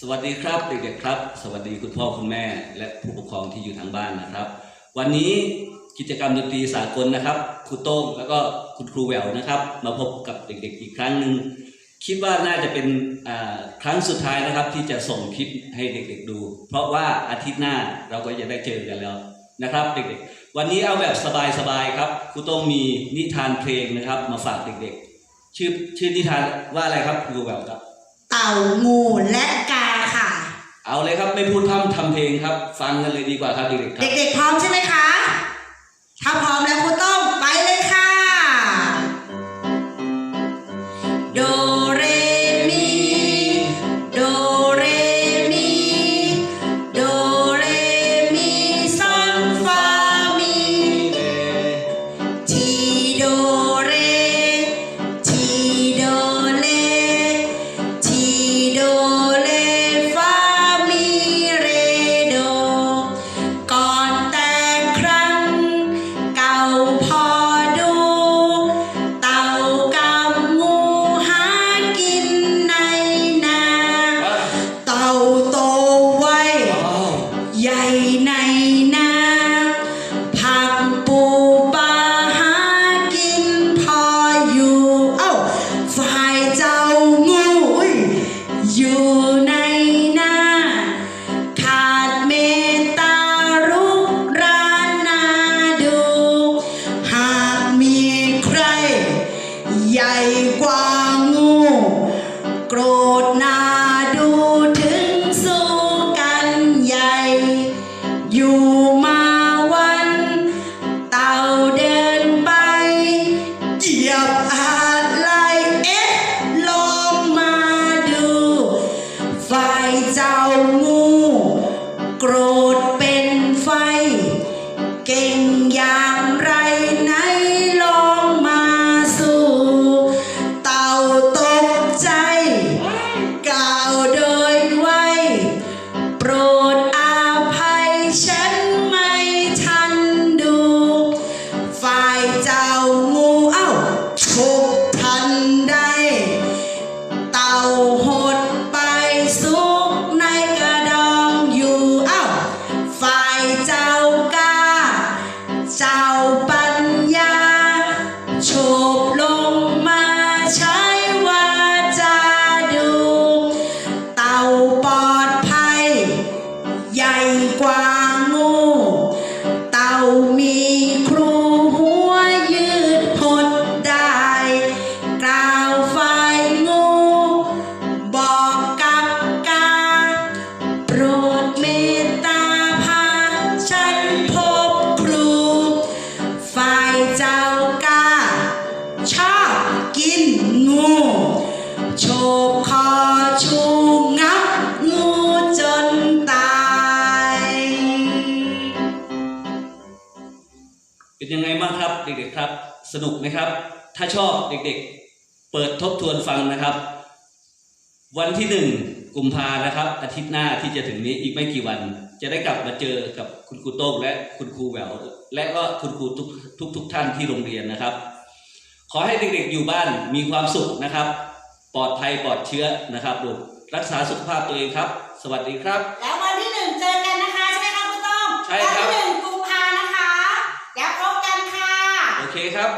สวัสดีครับเด็กๆครับ สวัสดีคุณพ่อคุณแม่ และผู้ปกครองที่อยู่ทางบ้านนะครับ วันนี้กิจกรรมดนตรีสากลนะครับครูโต้งแล้วก็คุณครูแววนะครับ มาพบกับเด็กๆอีกครั้งหนึ่งคิดว่าน่าจะเป็นครั้งสุดท้ายนะครับ ที่จะส่งคลิปให้เด็กๆดู เพราะว่าอาทิตย์หน้าเราก็จะได้เจอกันแล้วนะครับเด็กๆ วันนี้เอาแบบสบายๆครับครูโต้งมีนิทานเพลงนะครับ มาฝากเด็กๆ ชื่อชื่อนิทานว่าอะไรครับครูแววครับ เต่างูและกา เอาเลยครับไม่พูดพร่ำทำเพลงครับ ฟังกันเลยดีกว่าครับเด็กๆครับ เด็กๆพร้อมใช่ไหม เจ้างู โกรธเป็นไฟ เก่งอย่างไรไหนลองมาสู้เต่าตกใจ กล่าวโดยไวโปรดอาภัยฉันไม่ทันดู ฝ่ายเจ้างูเอ้าฉกทันใดเต่าห เป็นยังไงบ้างครับเด็กๆครับ สนุกไหมครับ ถ้าชอบเด็กๆ เปิดทบทวนฟังนะครับ วันที่หนึ่งกุมภานะครับ อาทิตย์หน้าที่จะถึงนี้อีกไม่กี่วัน จะได้กลับมาเจอกับคุณครูโต้งและคุณครูแหววและก็คุณครูทุกทุกทุกท่านที่โรงเรียนนะครับ ขอให้เด็กๆอยู่บ้านมีความสุขนะครับ ปลอดภัยปลอดเชื้อนะครับดูรักษาสุขภาพตัวเองครับ สวัสดีครับ แล้ววันที่หนึ่งเจอกันนะคะ ใช่ไหมคะคุณต้อมใช่ครับ เคครับ